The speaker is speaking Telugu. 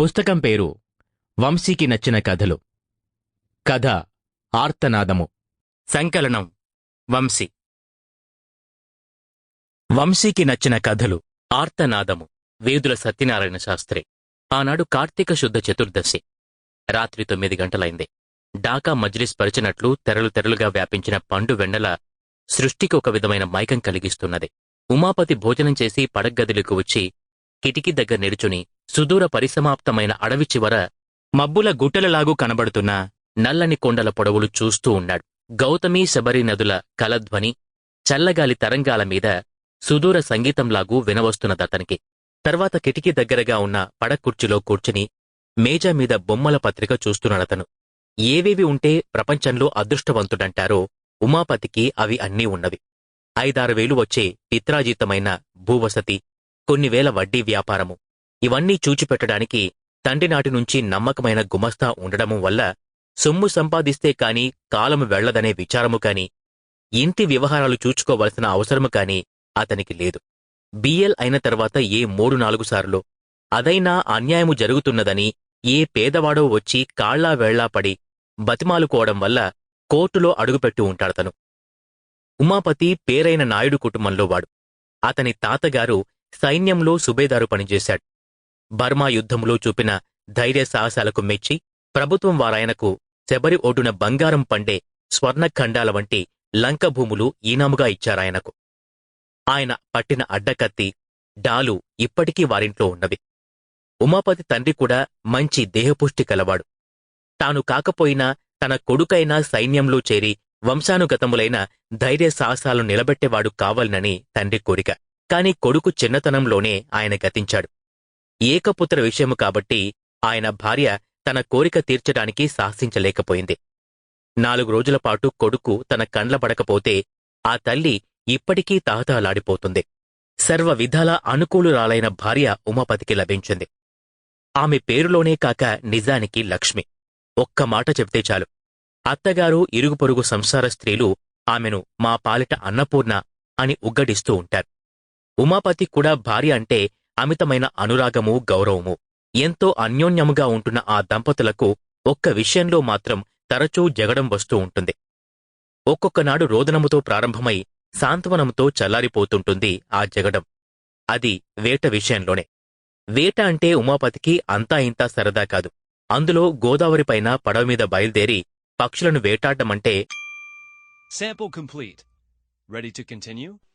పుస్తకం పేరు వంశీకి నచ్చిన కథలు. కథ ఆర్తనాదము. సంకలనం వంశీ. వంశీకి నచ్చిన కథలు ఆర్తనాదము. వేదుల సత్యనారాయణ శాస్త్రి. ఆనాడు కార్తీక శుద్ధ చతుర్దశి. రాత్రి తొమ్మిది గంటలైంది. డాకా మజ్లిస్ పరిచినట్లు తెరలు తెరలుగా వ్యాపించిన పండు వెన్నెల సృష్టికి ఒక విధమైన మైకం కలిగిస్తున్నది. ఉమాపతి భోజనం చేసి పడగదిలకు వచ్చి కిటికీ దగ్గర నిలుచుని సుదూర పరిసమాప్తమైన అడవి చివర మబ్బుల గుట్టలలాగూ కనబడుతున్న నల్లని కొండల పొడవులు చూస్తూ ఉన్నాడు. గౌతమి శబరి నదుల కలధ్వని చల్లగాలి తరంగాల మీద సుదూర సంగీతంలాగూ వినవస్తున్నదతనికి తర్వాత కిటికీ దగ్గరగా ఉన్న పడకుర్చీలో కూర్చుని మేజా మీద బొమ్మల పత్రిక చూస్తున్నాడతను ఏవేవి ఉంటే ప్రపంచంలో అదృష్టవంతుడంటారో ఉమాపతికి అవి అన్నీ ఉన్నవి. ఐదారు వేలు వచ్చే పిత్రాజీతమైన భూవసతి కొన్ని వేల వడ్డీ వ్యాపారము. ఇవన్నీ చూచిపెట్టడానికి తండ్రినాటి నుంచి నమ్మకమైన గుమస్తా ఉండడము వల్ల సొమ్ము సంపాదిస్తే కాని కాలము వెళ్ళదనే విచారము కాని ఇంటి వ్యవహారాలు చూచుకోవలసిన అవసరము కాని అతనికి లేదు. బిఎల్ అయిన తర్వాత ఏ మూడు నాలుగు సార్లు అదైనా అన్యాయము జరుగుతున్నదని ఏ పేదవాడో వచ్చి కాళ్ళా వేళ్ళా పడి బతిమాలుకోవడం వల్ల కోర్టులో అడుగుపెట్టి ఉంటాడతను. ఉమాపతి పేరైన నాయుడు కుటుంబంలో వాడు. అతని తాతగారు సైన్యంలో సుబేదారు పనిచేశాడు. బర్మా యుద్ధంలో చూపిన ధైర్య సాహసాలకు మెచ్చి ప్రభుత్వం వారాయనకు శబరి ఒడ్డున బంగారం పండే స్వర్ణఖండాల వంటి లంక భూములు ఈనాముగా ఇచ్చారాయనకు. ఆయన పట్టిన అడ్డకత్తి డాలు ఇప్పటికీ వారింట్లో ఉన్నవి. ఉమాపతి తండ్రి కూడా మంచి దేహపుష్టి కలవాడు. తాను కాకపోయినా తన కొడుకైనా సైన్యంలో చేరి వంశానుగతములైన ధైర్య సాహసాలు నిలబెట్టేవాడు కావాలనని తండ్రి కోరిక. కాని కొడుకు చిన్నతనంలోనే ఆయన గతించాడు. ఏకపుత్ర విషయము కాబట్టి ఆయన భార్య తన కోరిక తీర్చడానికి సాహసించలేకపోయింది. నాలుగు రోజుల పాటు కొడుకు తన కండ్లబడకపోతే ఆ తల్లి ఇప్పటికీ తహతహలాడిపోతుంది. సర్వ విధాల అనుకూలురాలైన భార్య ఉమాపతికి లభించింది. ఆమె పేరులోనే కాక నిజానికి లక్ష్మి. ఒక్క మాట చెప్తే చాలు. అత్తగారు ఇరుగుపొరుగు సంసార స్త్రీలు ఆమెను మా పాలిట అన్నపూర్ణ అని ఉగ్గడిస్తూ ఉంటారు. ఉమాపతి కూడా భార్య అంటే అమితమైన అనురాగము గౌరవము. ఎంతో అన్యోన్యముగా ఉంటున్న ఆ దంపతులకు ఒక్క విషయంలో మాత్రం తరచూ జగడం వస్తూ ఉంటుంది. ఒక్కొక్కనాడు రోదనముతో ప్రారంభమై సాంత్వనముతో చల్లారిపోతుంటుంది ఆ జగడం. అది వేట విషయంలోనే. వేట అంటే ఉమాపతికి అంతా ఇంతా సరదా కాదు. అందులో గోదావరిపైన పడవ మీద బయలుదేరి పక్షులను వేటాడమంటే Sample complete. Ready to continue?